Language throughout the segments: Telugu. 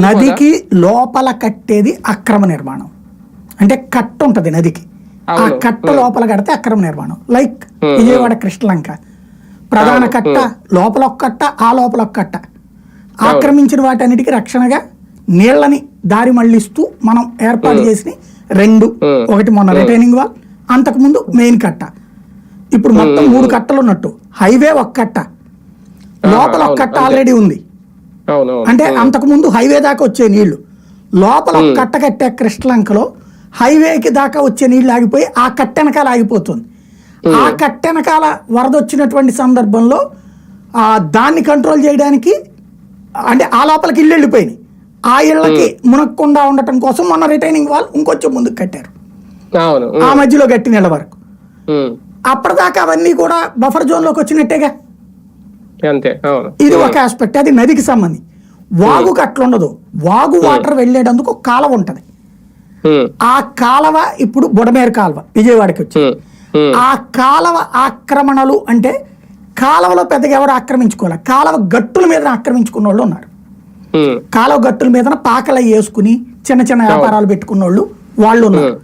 నదికి లోపల కట్టేది అక్రమ నిర్మాణం. అంటే కట్ట ఉంటది నదికి. ఆ. కట్ట లోపల కడితే అక్రమ నిర్మాణం. లైక్ విజయవాడ కృష్ణలంక ప్రధాన కట్ట లోపల ఒక కట్ట ఆ లోపల ఒక కట్ట. ఆక్రమించిన వాటన్నిటికీ రక్షణగా నీళ్ళని దారి మళ్ళిస్తూ మనం ఏర్పాటు చేసి రెండు. ఒకటి మొన్న రిటైనింగ్ వాల్ అంతకుముందు మెయిన్ కట్ట. ఇప్పుడు మొత్తం మూడు కట్టలు ఉన్నట్టు. హైవే ఒక కట్ట. లోపల ఒక కట్ట. ఆల్రెడీ ఉంది. అంటే అంతకు ముందు హైవే దాకా వచ్చే నీళ్ళు. లోపల కట్ట కట్టే కృష్ణలంకలో హైవేకి దాకా వచ్చే నీళ్ళు ఆగిపోయి ఆ కట్టెనకాల ఆగిపోతుంది. ఆ కట్టెనకాల వరద వచ్చినటువంటి సందర్భంలో ఆ దాన్ని కంట్రోల్ చేయడానికి అంటే ఆ లోపలికి ఇల్లు వెళ్ళిపోయినాయి. ఆ ఇళ్ళకి మునక్కుండా ఉండటం కోసం మొన్న రిటైనింగ్ వాల్ ఇంకొంచెం ముందుకు కట్టారు. ఆ మధ్యలో గట్టి నీళ్ళ వరకు. అప్పటిదాకా అవన్నీ కూడా బఫర్ జోన్లోకి వచ్చినట్టేగా. అంతే ఇది ఒక ఆస్పెక్ట్ అది నదికి సంబంధించి వాగుకి అట్లా ఉండదు వాగు వాటర్ వెళ్ళేటందుకు కాలువ ఉంటది. ఆ కాలవ ఇప్పుడు బుడమేరు కాలువ విజయవాడకి వచ్చి. ఆ కాలవ ఆక్రమణలు అంటే కాలవలో పెద్దగా ఎవరు ఆక్రమించుకోవాలి కాలవ గట్టుల మీద ఆక్రమించుకున్న వాళ్ళు ఉన్నారు. కాలువ గట్టుల మీద పాకలు వేసుకుని చిన్న చిన్న వ్యాపారాలు పెట్టుకున్న వాళ్ళు వాళ్ళు ఉన్నారు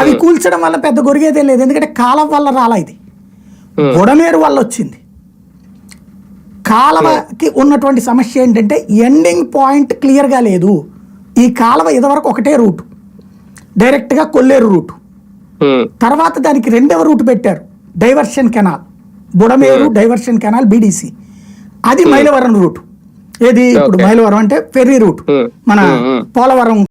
అవి కూల్చడం వల్ల పెద్ద గొరిగేదే లేదు. ఎందుకంటే కాలవ వల్ల రాలా ఇది. బుడమేరు వల్ల వచ్చింది. కాలవకి ఉన్నటువంటి సమస్య ఏంటంటే ఎండింగ్ పాయింట్ క్లియర్గా లేదు. ఈ కాలవ ఇదివరకు ఒకటే రూట్. డైరెక్ట్గా కొల్లేరు రూట్. తర్వాత దానికి రెండవ రూట్ పెట్టారు. Diversion canal. Budameru diversion canal BDC. అది మైలవరం రూట్. ఏది? ఇప్పుడు. మైలవరం అంటే ఫెర్రీ రూట్. మన. పోలవరం